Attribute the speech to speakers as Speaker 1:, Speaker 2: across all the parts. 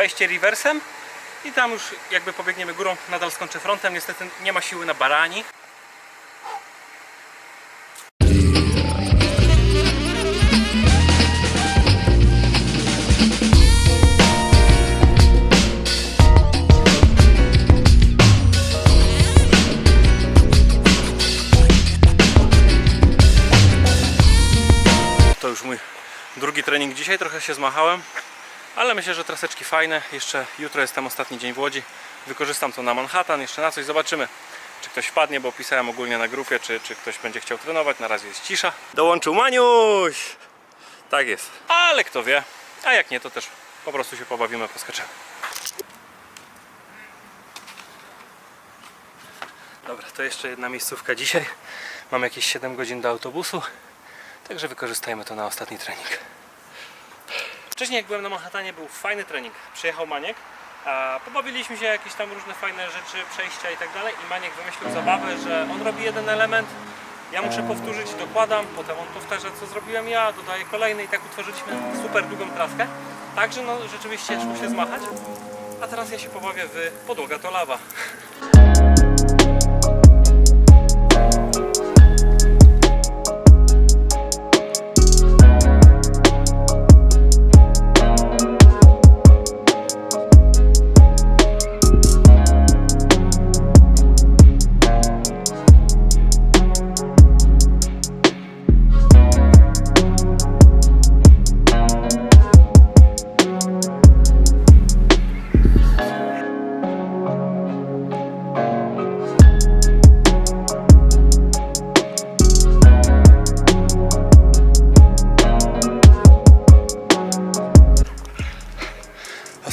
Speaker 1: przejście rewersem i tam już jakby pobiegniemy górą, nadal skończę frontem. Niestety nie ma siły na barani. To już drugi trening dzisiaj, trochę się zmachałem, ale myślę, że traseczki fajne. Jeszcze jutro jest tam ostatni dzień w Łodzi. Wykorzystam to na Manhattan, jeszcze na coś zobaczymy. Czy ktoś wpadnie, bo pisałem ogólnie na grupie, czy, czy ktoś będzie chciał trenować. Na razie jest cisza. Dołączył Maniuś! Tak jest. Ale kto wie. A jak nie, to też po prostu się pobawimy, poskaczemy. Dobra, to jeszcze jedna miejscówka dzisiaj. Mam jakieś 7 godzin do autobusu. Także wykorzystajmy to na ostatni trening. Wcześniej jak byłem na Manhattanie był fajny trening. Przyjechał Maniek, a pobawiliśmy się jakieś tam różne fajne rzeczy, przejścia i tak dalej i Maniek wymyślił zabawę, że on robi jeden element, ja muszę powtórzyć, dokładam, potem on powtarza co zrobiłem ja, dodaję kolejny i tak utworzyliśmy super długą traskę. Także no rzeczywiście szło się zmachać. A teraz ja się pobawię w podłoga to lawa.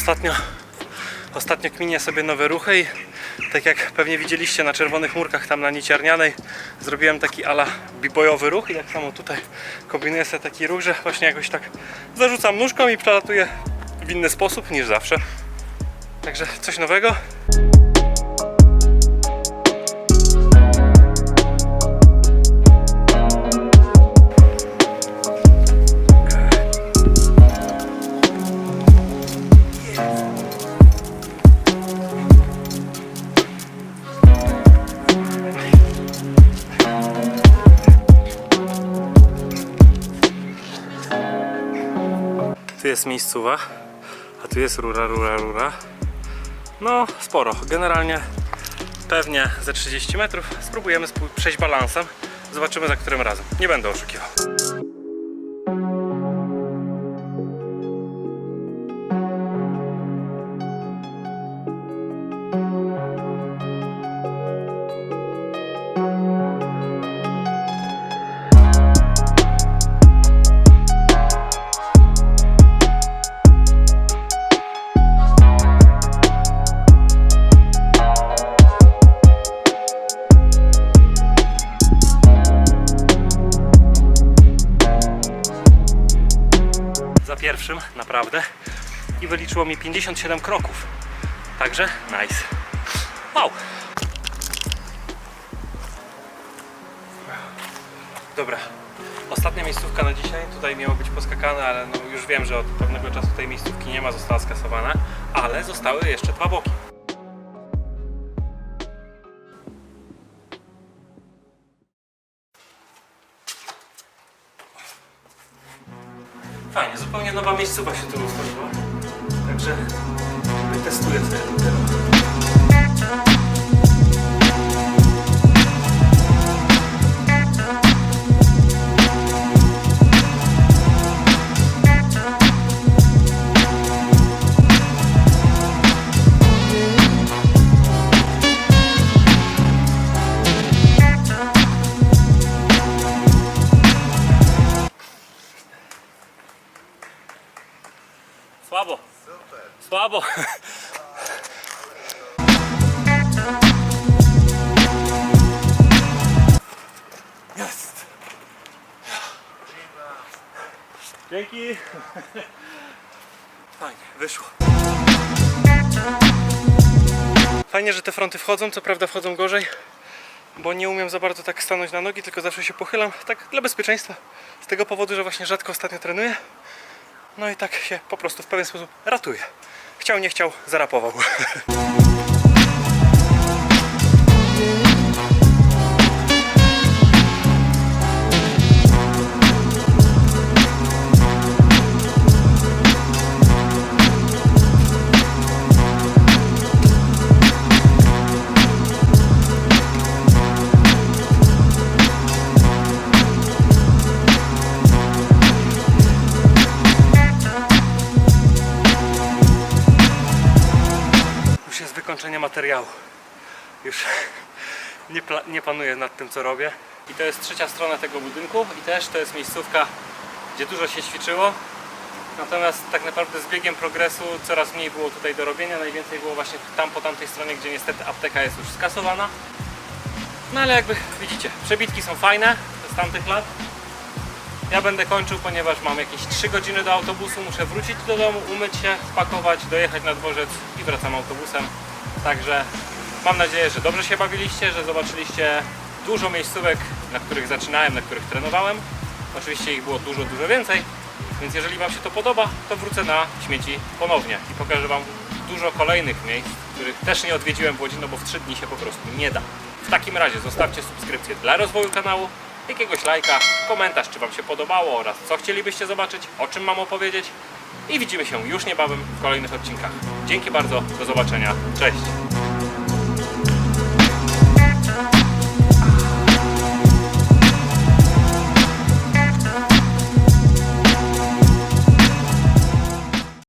Speaker 1: Ostatnio, ostatnio kminię sobie nowe ruchy i tak jak pewnie widzieliście na czerwonych murkach tam na Niciarnianej zrobiłem taki ala bibojowy ruch i tak samo tutaj kombinuję sobie taki ruch, że właśnie jakoś tak zarzucam nóżką i przelatuję w inny sposób niż zawsze. Także coś nowego. Jest miejscowa, a tu jest rura, rura, rura. No, sporo. Generalnie pewnie ze 30 metrów. Spróbujemy przejść balansem. Zobaczymy za którym razem. Nie będę oszukiwał. Naprawdę. I wyliczyło mi 57 kroków. Także nice. Wow. Dobra. Ostatnia miejscówka na dzisiaj. Tutaj miało być poskakane, ale no już wiem, że od pewnego czasu tej miejscówki nie ma, została skasowana. Ale zostały jeszcze dwa boki. Fajnie, zupełnie nowa miejscowa się tu utworzyła. Także testuję sobie. Słabo. Jest. Dzięki. Fajnie, wyszło. Fajnie, że te fronty wchodzą, co prawda wchodzą gorzej, bo nie umiem za bardzo tak stanąć na nogi, tylko zawsze się pochylam, tak dla bezpieczeństwa. Z tego powodu, że właśnie rzadko ostatnio trenuję. No i tak się po prostu w pewien sposób ratuję. Chciał nie chciał, zarapował. Wykończenie materiału. Już nie, nie panuję nad tym, co robię. I to jest trzecia strona tego budynku i też to jest miejscówka, gdzie dużo się ćwiczyło. Natomiast tak naprawdę z biegiem progresu coraz mniej było tutaj do robienia. Najwięcej było właśnie tam po tamtej stronie, gdzie niestety apteka jest już skasowana. No ale jakby widzicie, przebitki są fajne z tamtych lat. Ja będę kończył, ponieważ mam jakieś 3 godziny do autobusu, muszę wrócić do domu, umyć się, spakować, dojechać na dworzec i wracam autobusem. Także mam nadzieję, że dobrze się bawiliście, że zobaczyliście dużo miejscówek, na których zaczynałem, na których trenowałem. Oczywiście ich było dużo, dużo więcej, więc jeżeli Wam się to podoba, to wrócę na śmieci ponownie i pokażę Wam dużo kolejnych miejsc, których też nie odwiedziłem w Łodzi, no bo w 3 dni się po prostu nie da. W takim razie zostawcie subskrypcję dla rozwoju kanału, jakiegoś lajka, komentarz, czy Wam się podobało oraz co chcielibyście zobaczyć, o czym mam opowiedzieć. I widzimy się już niebawem w kolejnych odcinkach. Dzięki bardzo, do zobaczenia, cześć!